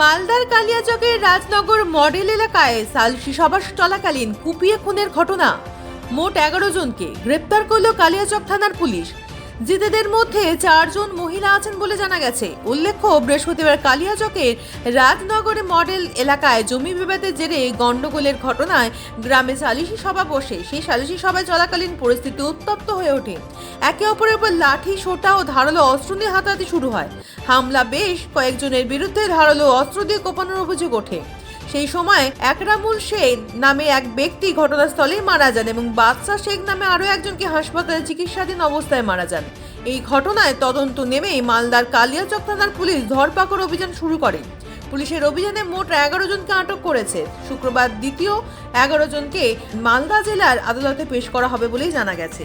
মালদার কালিয়াচকের রাজনগর মডেল এলাকায় সালসি সবাস চলাকালীন কুপিয়ে খুনের ঘটনা। মোট এগারো জনকে গ্রেপ্তার করল কালিয়াচক থানার পুলিশ। জিতেদের মধ্যে চারজন মহিলা আছেন বলে জানা গেছে। উল্লেখ্য, বৃহস্পতিবার কালিয়াচকের রাজনগরে মডেল এলাকায় জমি বিবাদের জেরে গণ্ডগোলের ঘটনায় গ্রামে সালিশি সভা বসে। সেই সালিশি সভায় চলাকালীন পরিস্থিতি উত্তপ্ত হয়ে ওঠে। একে অপরের উপর লাঠি, সোটা ও ধারালো অস্ত্র নিয়ে হাতাহাতি শুরু হয়। হামলা বেশ কয়েকজনের বিরুদ্ধে ধারালো অস্ত্র দিয়ে কোপানোর অভিযোগ ওঠে। সেই সময় একরামুল শেখ নামে এক ব্যক্তি ঘটনাস্থলেই মারা যান এবং বাদশা শেখ নামে আরও একজনকে হাসপাতালে চিকিৎসাধীন অবস্থায় মারা যান। এই ঘটনায় তদন্ত নেমেই মালদার কালিয়াচক থানার পুলিশ ধরপাকড় অভিযান শুরু করে। পুলিশের অভিযানে মোট এগারো জনকে আটক করেছে। শুক্রবার দ্বিতীয় এগারো জনকে মালদা জেলার আদালতে পেশ করা হবে বলেই জানা গেছে।